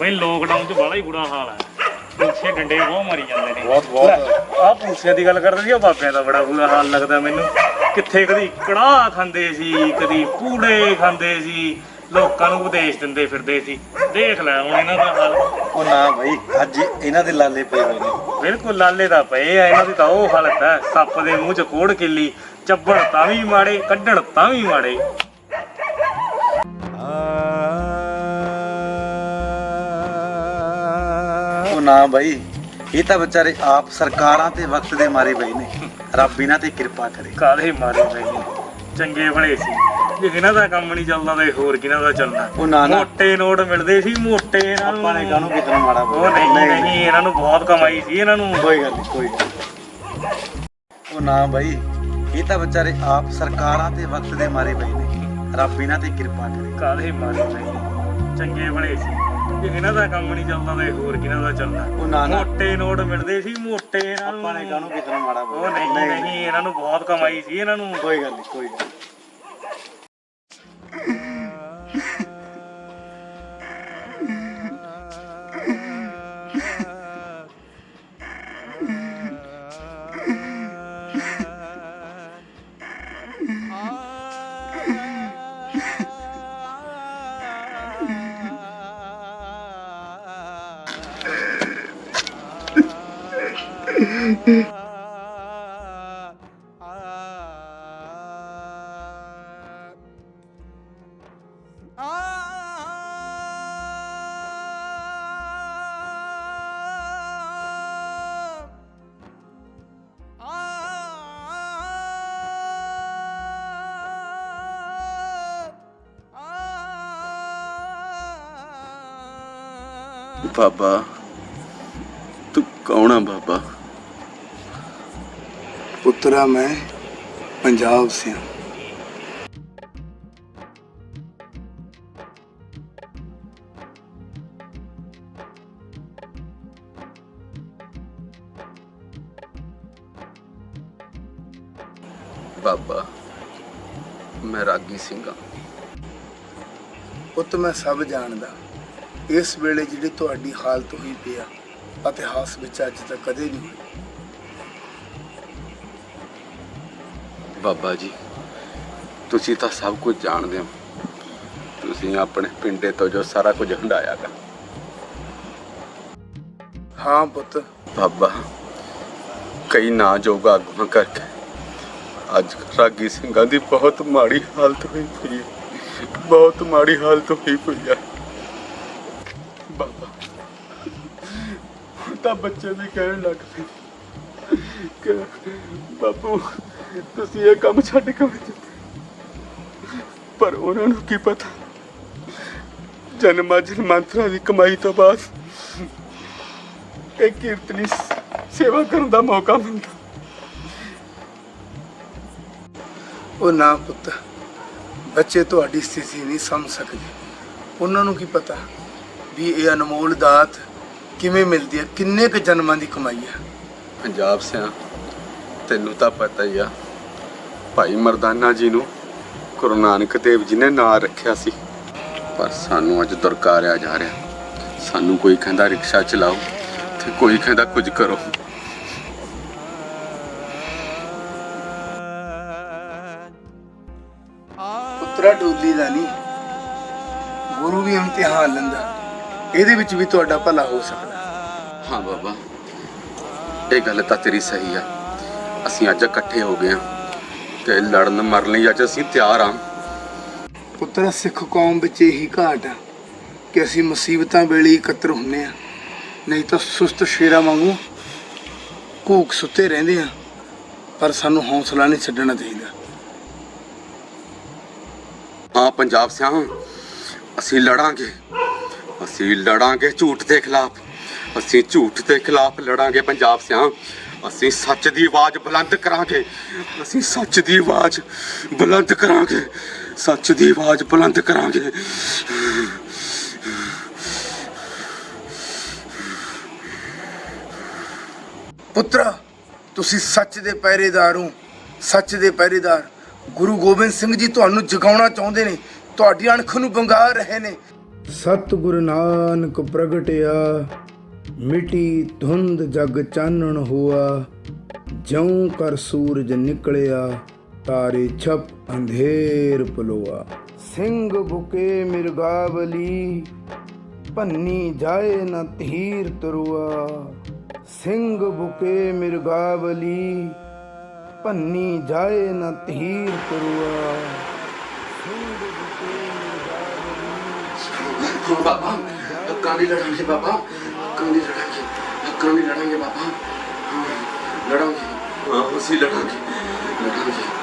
ਬਈ ਲੋਕਡਾਊਨ 'ਚ ਬੜਾ ਹੀ ਬੁਰਾ ਹਾਲ ਹੈ ਪੁੱਛੇ ਡੰਡੇ ਬਹੁਤ ਮਾਰੀ ਜਾਂਦੇ ਨੇ। ਬਹੁਤ ਬਹੁਤ। ਆਹ ਪੁੱਛਿਆਂ ਦੀ ਗੱਲ ਕਰਦੇ ਸੀ ਉਹ ਬਾਬਿਆਂ ਦਾ ਬੜਾ ਬੁਰਾ ਹਾਲ ਲੱਗਦਾ ਮੈਨੂੰ। ਕਿੱਥੇ ਕਦੀ ਕੜਾਹ ਖਾਂਦੇ ਸੀ ਕਦੀ ਪੂੜੇ ਖਾਂਦੇ ਸੀ ਲੋਕਾਂ ਨੂੰ ਉਪਦੇਸ਼ ਦਿੰਦੇ ਫਿਰਦੇ ਸੀ। ਦੇਖ ਲੈ ਹੁਣ ਇਹਨਾਂ ਦਾ ਹਾਲ। ਉਹ ਨਾ ਭਾਈ ਅੱਜ ਇਹਨਾਂ ਦੇ ਲਾਲੇ ਪਏ ਹੋਏ ਨੇ। ਬਿਲਕੁਲ ਲਾਲੇ ਦਾ ਪਏ ਆ ਇਹਨਾਂ ਦੀ ਤਾਂ ਉਹ ਹਾਲਤ ਹੈ। ਸੱਪ ਦੇ ਮੂੰਹ 'ਚ ਕੋੜ ਕਿੱਲੀ ਚੱਬਣ ਤਾਂ ਵੀ ਮਾੜੇ ਕੱਢਣ ਤਾਂ ਵੀ ਮਾੜੇ। ਨਾ ਭਾਈ ਇਹ ਤਾਂ ਵਿਚਾਰੇ ਆਪ ਸਰਕਾਰਾਂ ਤੇ ਵਕਤ ਦੇ ਮਾਰੇ ਪਏ ਨੇ। ਰੱਬ ਇਹਨਾਂ ਤੇ ਕਿਰਪਾ ਕਰੇ। ਕਾਲੇ ਮਾਰੇ ਨੇ? ਚੰਗੇ ਭਲੇ ਸੀ। ਜੇ ਇਹਨਾਂ ਦਾ ਕੰਮ ਨਹੀਂ ਚੱਲਦਾ ਤਾਂ ਹੋਰ ਕਿਹਨਾਂ ਦਾ ਚੱਲਣਾ? ਉਹ ਨਾ ਨਾ। ਮੋਟੇ ਨੋਟ ਮਿਲਦੇ ਸੀ ਮੋਟੇ ਇਹਨਾਂ ਨੂੰ ਆਪਾਂ ਨੇ ਕਾਹਨੂੰ ਕਿਤਨਾ ਮਾੜਾ ਉਹ ਨਹੀਂ ਨਹੀਂ। ਇਹਨਾਂ ਨੂੰ ਬਹੁਤ ਕਮਾਈ ਸੀ ਇਹਨਾਂ ਨੂੰ। ਕੋਈ ਗੱਲ ਨਹੀਂ ਕੋਈ। ਉਹ ਨਾ ਭਾਈ ਇਹ ਤਾਂ ਵਿਚਾਰੇ ਆਪ ਸਰਕਾਰਾਂ ਤੇ ਵਕਤ ਦੇ ਮਾਰੇ ਪਏ ਨੇ। ਰੱਬ ਇਹਨਾਂ ਤੇ ਕਿਰਪਾ ਕਰੇ। ਕਾਲੇ ਮਾਰੇ ਨੇ? ਚੰਗੇ ਭਲੇ ਸੀ। ਜੇ ਇਹਨਾਂ ਦਾ ਕੰਮ ਨਹੀਂ ਚੱਲਦਾ ਤਾਂ ਹੋਰ ਕਿਹਨਾਂ ਦਾ ਚੱਲਣਾ? ਉਹ ਨਾ ਨਾ। ਮੋਟੇ ਨੋਟ ਮਿਲਦੇ ਸੀ ਮੋਟੇ ਇਹਨਾਂ ਨੂੰ। ਆਪਾਂ ਨੇ ਕਾਹਨੂੰ ਕਿਤਨਾ ਮਾੜਾ ਉਹ ਨਹੀਂ ਨਹੀਂ। ਇਹਨਾਂ ਨੂੰ ਬਹੁਤ ਕਮਾਈ ਸੀ ਇਹਨਾਂ ਨੂੰ। ਕੋਈ ਗੱਲ ਨਹੀਂ ਕੋਈ ਗੱਲ ਬਾਬਾ ਤੂੰ ਕੌਣ ਆ ਬਾਬਾ? ਪੁੱਤਰਾ ਮੈਂ ਪੰਜਾਬ ਸੇ ਹਾਂ ਬਾਬਾ ਮੈਂ ਰਾਗੀ ਸਿੰਘ ਪੁੱਤ ਮੈਂ ਸਭ ਜਾਣਦਾ। ਇਸ ਵੇਲੇ ਜਿਹੜੀ ਤੁਹਾਡੀ ਹਾਲਤ ਹੋਈ ਪਈ ਆ ਇਤਿਹਾਸ ਵਿੱਚ ਅੱਜ ਤੱਕ ਕਦੇ ਨਹੀਂ ਹੋਈ। ਬਾਬਾ ਜੀ ਤੁਸੀਂ ਤਾਂ ਸਭ ਕੁਝ ਜਾਣਦੇ ਹੋ। ਤੁਸੀਂ ਆਪਣੇ ਪਿੰਡੇ ਤੋਂ ਜੋ ਸਾਰਾ ਕੁਝ ਹੰਡਾਇਆਗਾ ਹਾਂ ਪੁੱਤ। ਬਾਬਾ ਕਈ ਨਾ ਜੋਗਾ ਆਗੂਆਂ ਕਰਕੇ ਅੱਜ ਰਾਗੀ ਸਿੰਘਾਂ ਦੀ ਬਹੁਤ ਮਾੜੀ ਹਾਲਤ ਹੋਈ ਪਈ ਹੈ। ਬਹੁਤ ਮਾੜੀ ਹਾਲਤ ਹੋਈ ਪਈ ਹੈ। ਬਾਬਾ ਤਾਂ ਬੱਚੇ ਵੀ ਕਹਿਣ ਲੱਗ ਪਏ ਕਿ ਬਾਪੂ ਤੁਸੀਂ ਇਹ ਕੰਮ ਛੱਡ ਕੇ ਦਿੱਤੇ ਪਰ ਉਹਨਾਂ ਨੂੰ ਕੀ ਪਤਾ? ਜਨਮਾਂ ਜਨਮਾਂਤਰਾਂ ਦੀ ਕਮਾਈ ਤੋਂ ਬਾਅਦ ਇਹ ਕੀਰਤਨੀ ਸੇਵਾ ਕਰਨ ਦਾ ਮੌਕਾ ਮਿਲਦਾ। ਉਹ ਨਾ ਪੁੱਤ ਬੱਚੇ ਤੁਹਾਡੀ ਸਥਿਤੀ ਨਹੀਂ ਸਮਝ ਸਕਦੇ। ਉਹਨਾਂ ਨੂੰ ਕੀ ਪਤਾ ਵੀ ਇਹ ਅਨਮੋਲ ਦਾਤ ਕਿਵੇਂ ਮਿਲਦੀ ਹੈ ਕਿੰਨੇ ਕੁ ਜਨਮਾਂ ਦੀ ਕਮਾਈ ਹੈ? ਪੰਜਾਬ ਸਿਆ ਤੈਨੂੰ ਤਾਂ ਪਤਾ ਹੀ ਆ। ਭਾਈ ਮਰਦਾਨਾ ਜੀ ਨੂੰ ਗੁਰੂ ਨਾਨਕ ਦੇਵ ਜੀ ਨੇ ਨਾਂ ਰੱਖਿਆ ਸੀ। ਪਰ ਸਾਨੂੰ ਅੱਜ ਦੁਰਕਾਰਿਆ ਜਾ ਰਿਹਾ। ਸਾਨੂੰ ਕੋਈ ਕਹਿੰਦਾ ਰਿਕਸ਼ਾ ਚਲਾਓ ਤੇ ਕੋਈ ਕਹਿੰਦਾ ਕੁਝ ਕਰੋ। ਪੁੱਤਰਾ ਡੋਲੀ ਦਾ ਨਹੀਂ। ਗੁਰੂ ਵੀ ਇਮਤਿਹਾਨ ਲੈਂਦਾ। ਇਹਦੇ ਵਿੱਚ ਵੀ ਤੁਹਾਡਾ ਭਲਾ ਹੋ ਸਕਦਾ। ਹਾਂ ਬਾਬਾ ਇਹ ਗੱਲ ਤਾਂ ਤੇਰੀ ਸਹੀ ਆ। ਅਸੀਂ ਅੱਜ ਇਕੱਠੇ ਹੋ ਗਏ ਆ ਤੇ ਲੜਨ ਮਰਨ ਲਈ ਅੱਜ ਅਸੀਂ ਤਿਆਰ ਆ ਪੁੱਤਰਾ ਸਿੱਖ ਕੌਮ ਵਿੱਚ ਇਹੀ ਘਾਟ ਆ ਕਿ ਅਸੀਂ ਮੁਸੀਬਤਾਂ ਵੇਲੇ ਇਕੱਤਰ ਹੁੰਨੇ ਆ ਨਹੀਂ ਤਾਂ ਸੁਸਤ ਸ਼ੇਰਾਂ ਵਾਂਗੂ ਕੂਕ ਸੁੱਤੇ ਰਹਿੰਦੇ ਆ ਪਰ ਸਾਨੂੰ ਹੌਸਲਾ ਨਹੀਂ ਛੱਡਣਾ ਚਾਹੀਦਾ। ਹਾਂ ਪੰਜਾਬ ਸਿਆਂ ਅਸੀਂ ਲੜਾਂਗੇ। ਅਸੀਂ ਲੜਾਂਗੇ ਝੂਠ ਦੇ ਖਿਲਾਫ। ਅਸੀਂ ਝੂਠ ਦੇ ਖਿਲਾਫ ਲੜਾਂਗੇ ਪੰਜਾਬ ਸਿਆਂ ਅਸੀਂ ਸੱਚ ਦੀ ਆਵਾਜ਼ ਬੁਲੰਦ ਕਰਾਂਗੇ। ਅਸੀਂ ਸੱਚ ਦੀ ਆਵਾਜ਼ ਬੁਲੰਦ ਕਰਾਂਗੇ। ਸੱਚ ਦੀ ਆਵਾਜ਼ ਬੁਲੰਦ ਕਰਾਂਗੇ। ਪੁੱਤਰਾ, ਤੁਸੀਂ ਸੱਚ ਦੇ ਪਹਿਰੇਦਾਰ ਹੋ। ਸੱਚ ਦੇ ਪਹਿਰੇਦਾਰ, ਗੁਰੂ ਗੋਬਿੰਦ ਸਿੰਘ ਜੀ ਤੁਹਾਨੂੰ ਜਗਾਉਣਾ ਚਾਹੁੰਦੇ ਨੇ। ਤੁਹਾਡੀ ਅਣਖ ਨੂੰ ਬੰਗਾਰ ਰਹੇ ਨੇ। ਸਤਿਗੁਰੂ ਨਾਨਕ ਪ੍ਰਗਟਿਆ। ਮਿਟੀ ਧੁੰਦ ਜਗ ਚਾਨਣ ਹੋਆ, ਜਿਉ ਕਰ ਸੂਰਜ ਨਿਕਲਿਆ, ਤਾਰੇ ਛਪ ਅੰਧੇਰ ਪਲੋਆ। ਸਿੰਘ ਬੁਕੇ ਮਿਰਗਾਵਲੀ ਪੰਨੀ ਜਾਏ ਨ ਧੀਰ ਤਰੁਆ। ਸਿੰਘ ਬੁਕੇ ਮਿਰਗਾਵਲੀ ਪੰਨੀ ਜਾਏ ਨਾ ਧੀਰ ਤਰੁਆ। ਹਾਂ ਬਾਬਾ, ਹੱਕਾਂ ਦੀ ਲੜਾਂਗੇ ਬਾਬਾ ਹੱਕਾਂ ਦੀ ਲੜਾਂਗੇ ਹੱਕਾਂ ਦੀ ਲੜਾਂਗੇ ਬਾਬਾ। ਹਾਂ ਲੜਾਂਗੇ। ਅਸੀਂ ਲੜਾਂਗੇ। ਲੜਾਂਗੇ।